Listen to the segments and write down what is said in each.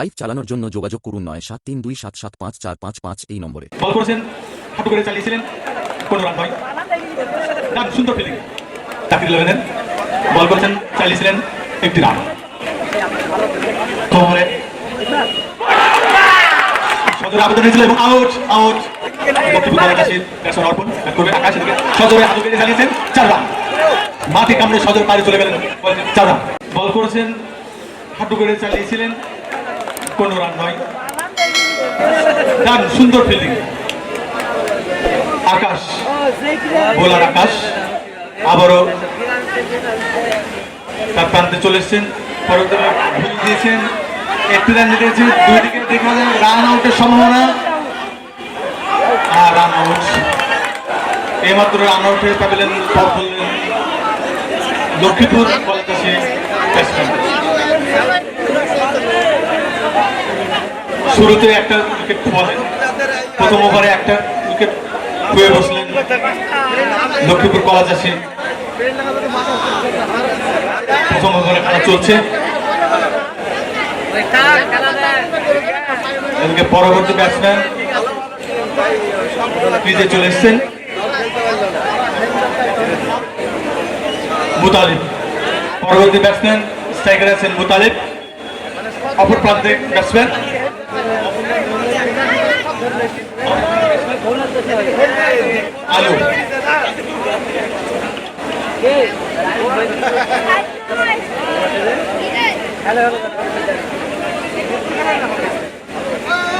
Live চালানোর জন্য যোগাযোগ করুন নয় সাত তিন দুই সাত সাত পাঁচ চার পাঁচ পাঁচ এই নম্বরে। বল করেছেন, হাঁটু করে চালিয়েছিলেন রান সুন্দর ফিল্ডিং চাকরি বল করেছেন, চালিয়েছিলেন একটি রান। তোমরে সদরে আবেদন হয়েছিল এবং আউট আউট। চালিয়েছেন মাটি কামড়ে সদর পারে চলে গেলেন চার বল করেছেন, হাঁটু করে চালিয়েছিলেন কোনো রান নয় সুন্দর ফিল্ডিং আকাশ বোলার আকাশ। আবারও তার প্রান্তে চলে এসছেন। পরবর্তী দিয়েছেন, একটি রান দিয়েছেন দুই দিকে দেখা যায় রান আউটের সম্ভাবনা। আর রান আউট। এইমাত্র রান আউট হয়ে করলেন লক্ষ্মীপুর কলেজে ব্যাটসম্যান শুরুতে একটা উইকেট ফলে প্রথম ওভারে একটা উইকেট খুয়ে বসলেন লক্ষ্মীপুর কলা চাষি প্রথম ওভারে খেলা চলছে। এদিকে পরবর্তী ব্যাটসম্যান ক্রিজে চলে এসছেন। মুতালিব। পরবর্তী ব্যাটসম্যান স্ট্রাইকার আছেন মুতালিব। অপর প্রান্তে ব্যাটসম্যান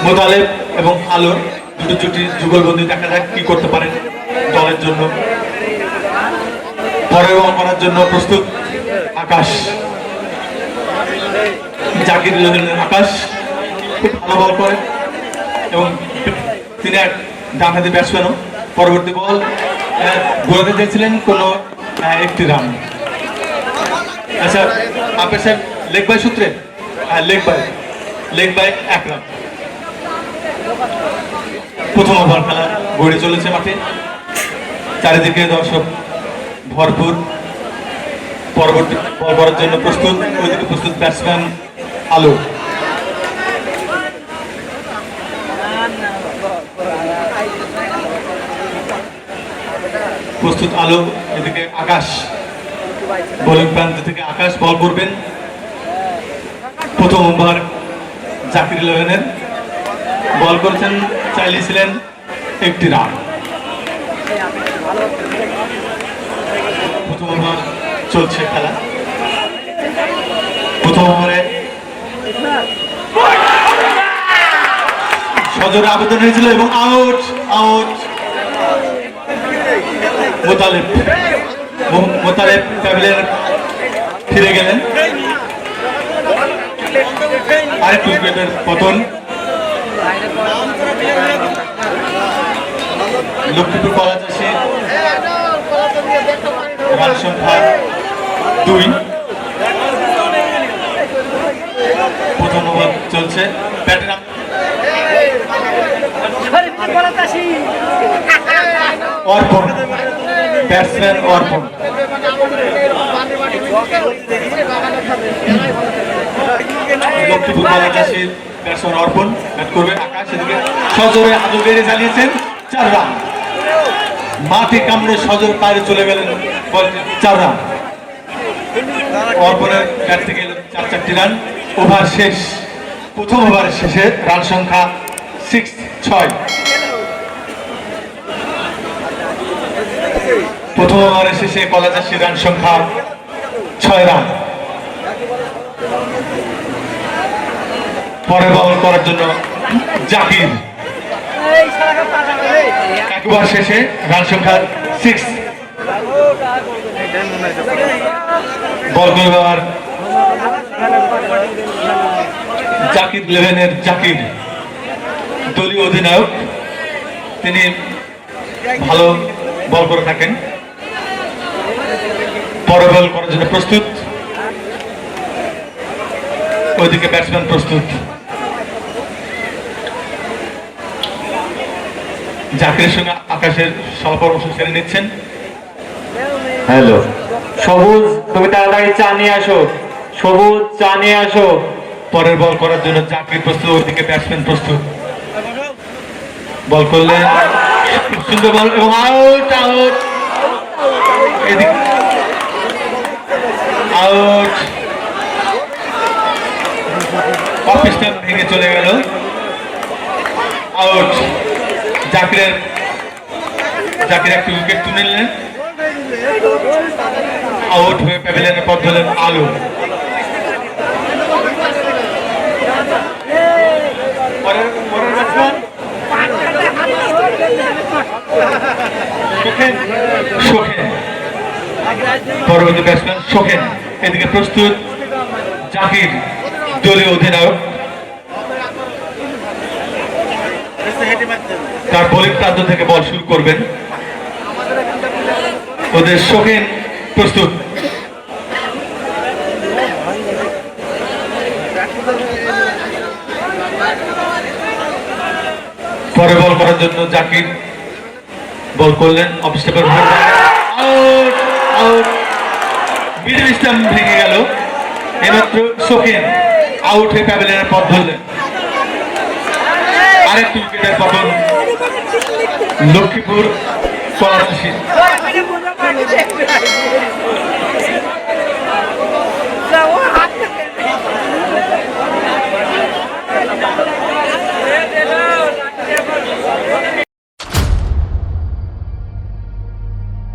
মোতালেব এবং আলোর দুটো জুটি যুগলবন্দি দেখা যাক কি করতে পারেন দলের জন্য। ওভার করার জন্য প্রস্তুত আকাশ। জাকির আকাশ। খুব ভালো বল করে। এবং তিনি এক ডান হাতে ব্যাটসম্যানও পরবর্তী বল ঘোরাতে চেয়েছিলেন কোনো একটি রান। আচ্ছা আম্পায়ার সাহেব, লেগ বাই সূত্রে? হ্যাঁ লেগ বাই লেগ বাই এক রান। প্রথম ওভার খেলা গড়ে চলেছে মাঠে। চারিদিকে দর্শক ভরপুর। পরবর্তী বল জন্য প্রস্তুত, ওইদিকে প্রস্তুত ব্যাটসম্যান আলো। প্রস্তুত আলো, এদিকে আকাশ। বোলিং প্রান্ত থেকে আকাশ, বল করবেন। প্রথম ওভার জাকির ইলেভেনের। বল করেছেন, চাইলেছিলেন একটি রান। প্রথম ওভার চলছে খেলা। প্রথম ওভারে সজোরে আবেদন হয়েছিল এবং out out. Motaleb. Motaleb pavilion ফিরে গেলেন। আরেক উইকেটের পতন। লক্ষ্মীপুর কলা চাষে রান সংখ্যা দুই। প্রথম ওভার চলছে। ব্যাটে নাম অর্পণ। ব্যাটসম্যান অর্পণ। ব্যাটসম্যান অর্পণ আকাশ সজোরে বেড়ে চার কামড়ে সজোর চলে গেলেন চার অর্পণের থেকে চার, চারটি রান। ওভার শেষ, প্রথম ওভারের শেষে রান সংখ্যা সিক্স ছয়। প্রথম ওভারের শেষে কলাচাষী রান সংখ্যা ছয় রান। পরে বল করার জন্য জাকির। এক ওভার শেষে রান সংখ্যা সিক্স বল করবে আবার জাকির ইলেভেনের জাকির। দলীয় অধিনায়ক, তিনি ভালো বল করে থাকেন। বল করার জন্য প্রস্তুত। ওইদিকে ব্যাটসম্যান প্রস্তুত। জাকিরের সঙ্গে আকাশের সহপরামর্শ সেরে নিচ্ছেন। হ্যালো। সবুজ তুমি তাড়াতাড়ি চা নিয়ে আসো। সবুজ চা নিয়ে আসো। পরের বল করার জন্য জাকির প্রস্তুত ওদিকে ব্যাটসম্যান প্রস্তুত। বল করলেন সুন্দর বল এবং আউট আউট এদিকে আউট অফিসটা ভেঙে চলে গেল আউট জাকিরের জাকির একটি উইকেট তুলে নিলেন। আউট হয়ে প্যাভিলিয়নের পথ ধরলেন আলু। পরবর্তী ব্যাটসম্যান সোহেন এদিকে প্রস্তুত জাকির, দলীয় অধিনায়ক। তার বোলিং প্রান্ত থেকে বল শুরু করবেন। ওদের প্রস্তুত। পরে বল করার জন্য জাকির বল করলেন অফ স্টেপের আউট আউট। মিডল ভেঙে গেল। এমাত্র শোকেন আউট হয়ে প্যাভিলিয়নের পথ ধরলেন। লক্ষ্মীপুর কলাশী